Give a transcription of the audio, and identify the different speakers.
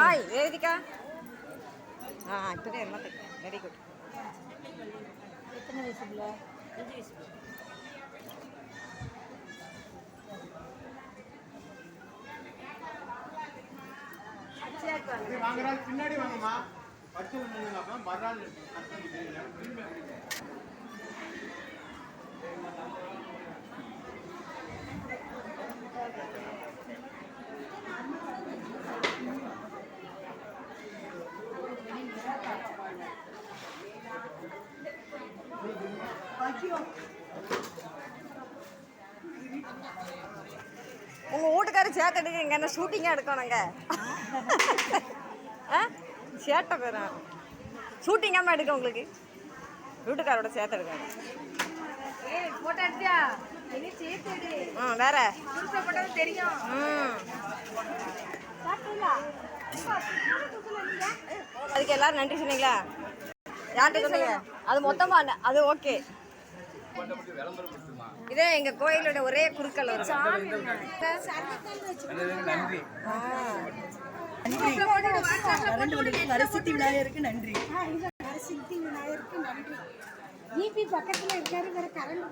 Speaker 1: Hi Vedika ஆ இப்போதான் எல்லாம் தைக்கிறேன் very good
Speaker 2: எத்தனை வயசு பிள்ளை
Speaker 3: வாங்குறாள் பின்னாடி வாங்கம்மா பச்சை ஒன்று அப்புறம் மறுநாள்
Speaker 1: உங்க வீட்டுக்காரர் சேட்டை எடுக்கிறீங்க என்ன ஷூட்டிங்காக எடுக்கணுங்க? ஆ? சேட்டை பேரும் ஷூட்டிங்காம எடுக்க உங்களுக்கு? வீட்டுக்காரோட
Speaker 2: சேர்த்து எடு
Speaker 1: ம் வேற.
Speaker 2: தெரியும்.
Speaker 1: அதுக்கு எல்லாரும் நன்றி சொன்னீங்களா? யார்கிட்ட சொன்னீங்க? அது மொத்தமா ந- அது ஓகே. இதே எங்க கோயிலோட ஒரே குறுக்கல் வரும்
Speaker 4: நன்றி
Speaker 2: வரசித்தி விநாயகருக்கு நன்றி
Speaker 5: சித்தி விநாயகருக்கு நன்றி ஜிபி பக்கத்துல இருக்காரு வேற கரண்ட்